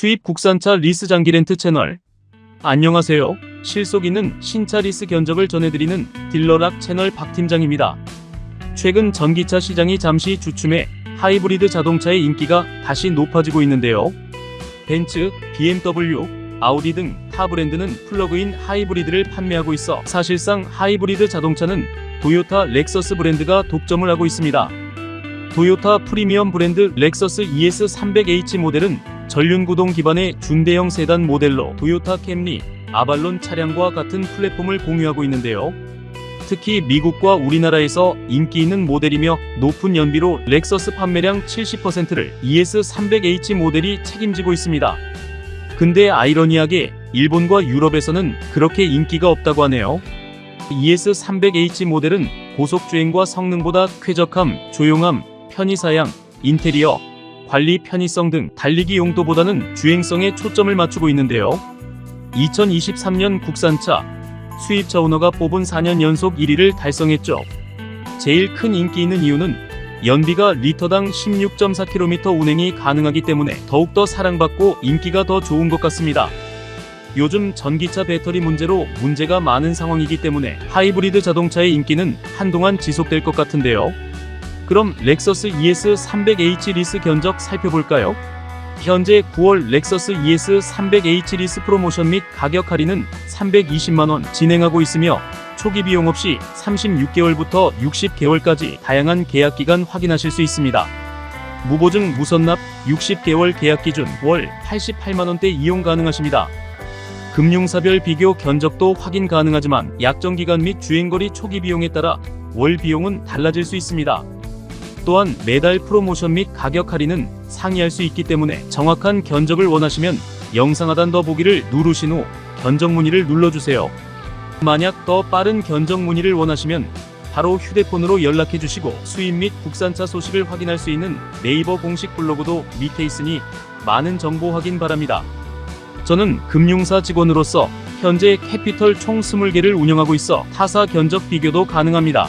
수입 국산차 리스 장기 렌트 채널. 안녕하세요. 실속 있는 신차 리스 견적을 전해드리는 딜러락 채널 박 팀장입니다. 최근 전기차 시장이 잠시 주춤해 하이브리드 자동차의 인기가 다시 높아지고 있는데요. 벤츠, BMW, 아우디 등 타 브랜드는 플러그인 하이브리드를 판매하고 있어 사실상 하이브리드 자동차는 도요타 렉서스 브랜드가 독점을 하고 있습니다. 도요타 프리미엄 브랜드 렉서스 ES300H 모델은 전륜 구동 기반의 중대형 세단 모델로 도요타 캠리, 아발론 차량과 같은 플랫폼을 공유하고 있는데요. 특히 미국과 우리나라에서 인기 있는 모델이며 높은 연비로 렉서스 판매량 70%를 ES300H 모델이 책임지고 있습니다. 근데 아이러니하게 일본과 유럽에서는 그렇게 인기가 없다고 하네요. ES300H 모델은 고속주행과 성능보다 쾌적함, 조용함, 편의사양, 인테리어, 관리 편의성 등 달리기 용도보다는 주행성에 초점을 맞추고 있는데요. 2023년 국산차 수입차 오너가 뽑은 4년 연속 1위를 달성했죠. 제일 큰 인기 있는 이유는 연비가 리터당 16.4km 운행이 가능하기 때문에 더욱더 사랑받고 인기가 더 좋은 것 같습니다. 요즘 전기차 배터리 문제로 문제가 많은 상황이기 때문에 하이브리드 자동차의 인기는 한동안 지속될 것 같은데요. 그럼 렉서스 ES 300H 리스 견적 살펴볼까요? 현재 9월 렉서스 ES 300H 리스 프로모션 및 가격 할인은 320만원 진행하고 있으며 초기 비용 없이 36개월부터 60개월까지 다양한 계약 기간 확인하실 수 있습니다. 무보증 무선납 60개월 계약 기준 월 88만원대 이용 가능하십니다. 금융사별 비교 견적도 확인 가능하지만 약정 기간 및 주행거리 초기 비용에 따라 월 비용은 달라질 수 있습니다. 또한 매달 프로모션 및 가격 할인은 상의할 수 있기 때문에 정확한 견적을 원하시면 영상 하단 더 보기를 누르신 후 견적 문의를 눌러주세요. 만약 더 빠른 견적 문의를 원하시면 바로 휴대폰으로 연락해 주시고 수입 및 국산차 소식을 확인할 수 있는 네이버 공식 블로그도 밑에 있으니 많은 정보 확인 바랍니다. 저는 금융사 직원으로서 현재 캐피털 총 20개를 운영하고 있어 타사 견적 비교도 가능합니다.